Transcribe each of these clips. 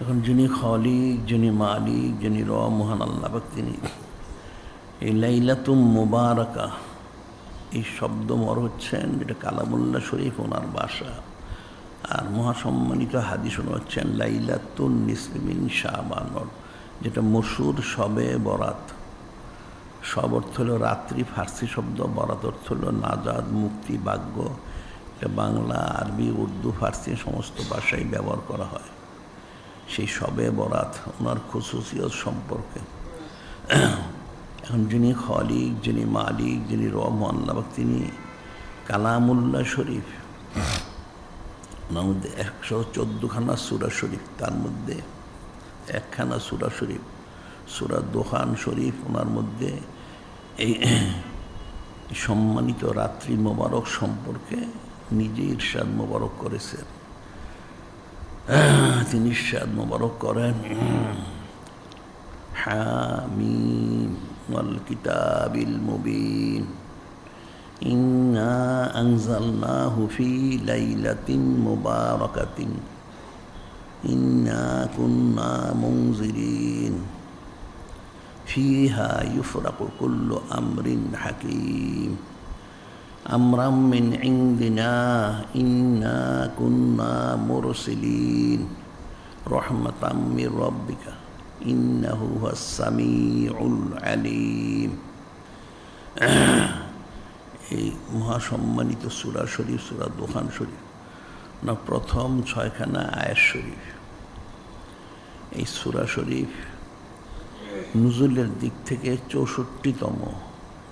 এখন যিনি খলিক, যিনি মালিক, যিনি র, মহান আল্লাহবাক তিনি। এই লাইলাতুম মুবারকা, এই শব্দ মর হচ্ছেন যেটা কালামুল্লাহ শরীফ ওনার বাসা আর মহাসম্মানিত হাদিস হচ্ছেন, লাইলাতুন নিসমিন শাহবানর যেটা মসুর সবে বরাত। সব অর্থ হলো রাত্রি ফার্সি শব্দ, বরাত অর্থ হলো নাজাদ, মুক্তি বাক্য এটা বাংলা, আরবি, উর্দু, ফার্সি সমস্ত ভাষায় ব্যবহার করা হয়। সেই সবে বরাত, ওনার খুশুসিয়ত সম্পর্কে। এখন যিনি খলিক, যিনি মালিক, যিনি রহমান তিনি কালামুল্লাহ শরীফ। ওনার মধ্যে একশো চোদ্দোখানা সুরা শরীফ, তার মধ্যে একখানা সুরা শরীফ, সুরা দোহান শরীফ ওনার মধ্যে এই সম্মানিত রাত্রি মোবারক সম্পর্কে নিজে ইরশাদ মোবারক করেছেন। آه، آتني الشاء المبارك قرآن. حاميم والكتاب المبين. إنا أنزلناه في ليلة مباركة. إنا كنا منزلين فيها يفرق كل أمر حكيم. আমরা মিন ইন্দিনা ইন্না কুন্না মুরসিলিন রহমতাম মির রব্বিকা ইন্নাহু সামিউল আলিম এই মহাসম্মানিত সুরা শরীফ, সুরা দোহান শরীফ, না প্রথম ছয়খানা আয়াস শরীফ। এই সুরা শরীফ নজরুলের দিক থেকে চৌষট্টিতম।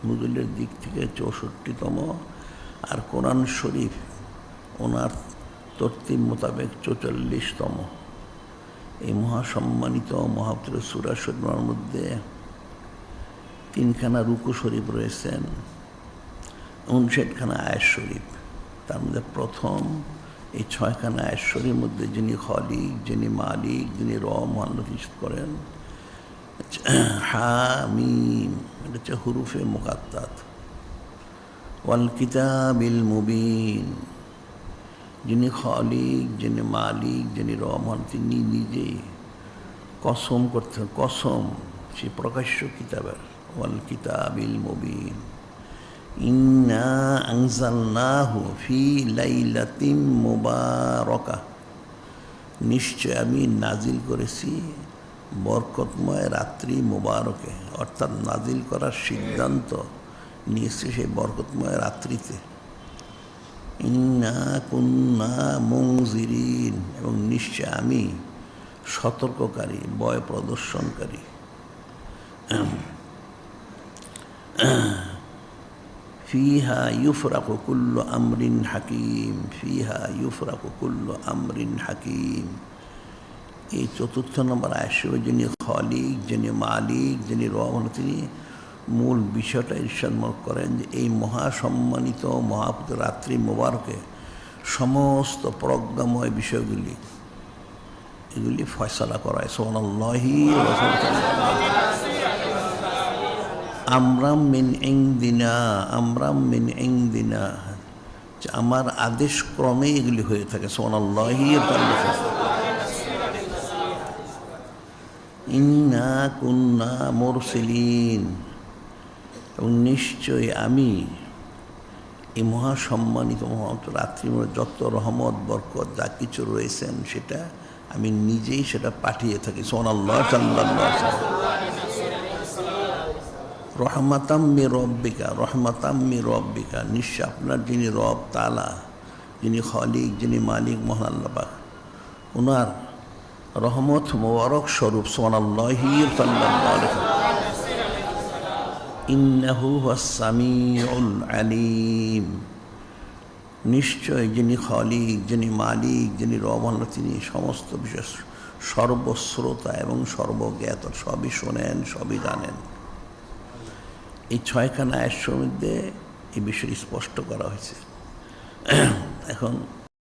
নুজুলের দিক থেকে চৌষট্টিতম আর কোরআন শরীফ ওনার তর্তিব মোতাবেক চৌচল্লিশতম। এই মহাসম্মানিত মহাপুর সুরা শরীফের মধ্যে তিনখানা রুকু শরীফ রয়েছেন, উনষাটখানা আয়ের শরীফ। তার মধ্যে প্রথম, এই ছয়খানা আয়ের মধ্যে যিনি খলিক, যিনি মালিক, যিনি র মহান্ন করেন হা মিম এটা হচ্ছে হুরুফে মোকাত্তাত। ওয়াল কিতাবিল মুবিন, যিনি খলিক, যিনি মালিক, যিনি রহমান, তিনি নিজেই কসম করতে, কসম, সে প্রকাশ্য কিতাবের। ওয়াল কিতাবিল মুবিন, ইন্না আনজালনাহু ফি লাইলাতিন মুবারকা। নিশ্চয় আমি নাজিল করেছি বরকতময় রাত্রি মুবারকে, অর্থাৎ নাজিল করার সিদ্ধান্ত নিয়েছে সেই বরকতময় রাত্রিতে। ইন্না কুন্না মংজিরিন এবং নিশ্চয় আমি সতর্ককারী বয় প্রদর্শনকারী। ফিহা ইউফরাকু কুল্ল আমরিন হাকিম, ফিহা ইউফরাকু কুল্ল আমরিন হাকিম। এই চতুর্থ নম্বর আসবে যিনি খলিক, যিনি মালিক, যিনি রহমান, তিনি মূল বিষয়টা ঈর্ষাদমূলক করেন যে এই মহাসম্মানিত মহাপুত রাত্রি মোবারকে সমস্ত প্রজ্ঞাময় বিষয়গুলি, এগুলি ফয়সলা করায়। সোনাল্লাহি আমরাম মিন এং দিনা আমরাম মিন এং দিনা আমার আদেশ ক্রমে এগুলি হয়ে থাকে। সোনাল্লাহি ইন্না কুন্না মোরসিলিন। এবং নিশ্চয়ই আমি এই মহাসম্মানিত মহান্ত রাত্রির যত রহমত, বরকত, যা কিছু রয়েছেন সেটা, আমি নিজেই সেটা পাঠিয়ে থাকি। সোনাল্লাহ সাল্লাহ রহমাতাম্মি রব্বিকা রহমাতাম্মি রব্বিকা। নিশ্চয় আপনার যিনি রব তালা যিনি খলিক, যিনি মালিক, মহান ওনার রহমত মোবারক স্বরূপ ইন্নাহু সামিউল আলিম। নিশ্চয় যিনি খলিক, যিনি মালিক, যিনি রহমান, তিনি সমস্ত বিষয় সর্বশ্রোতা এবং সর্বজ্ঞাত, সবই শোনেন, সবই জানেন। এই ছয়খানা আয়ের মধ্যে এই বিষয়টি স্পষ্ট করা হয়েছে। এখন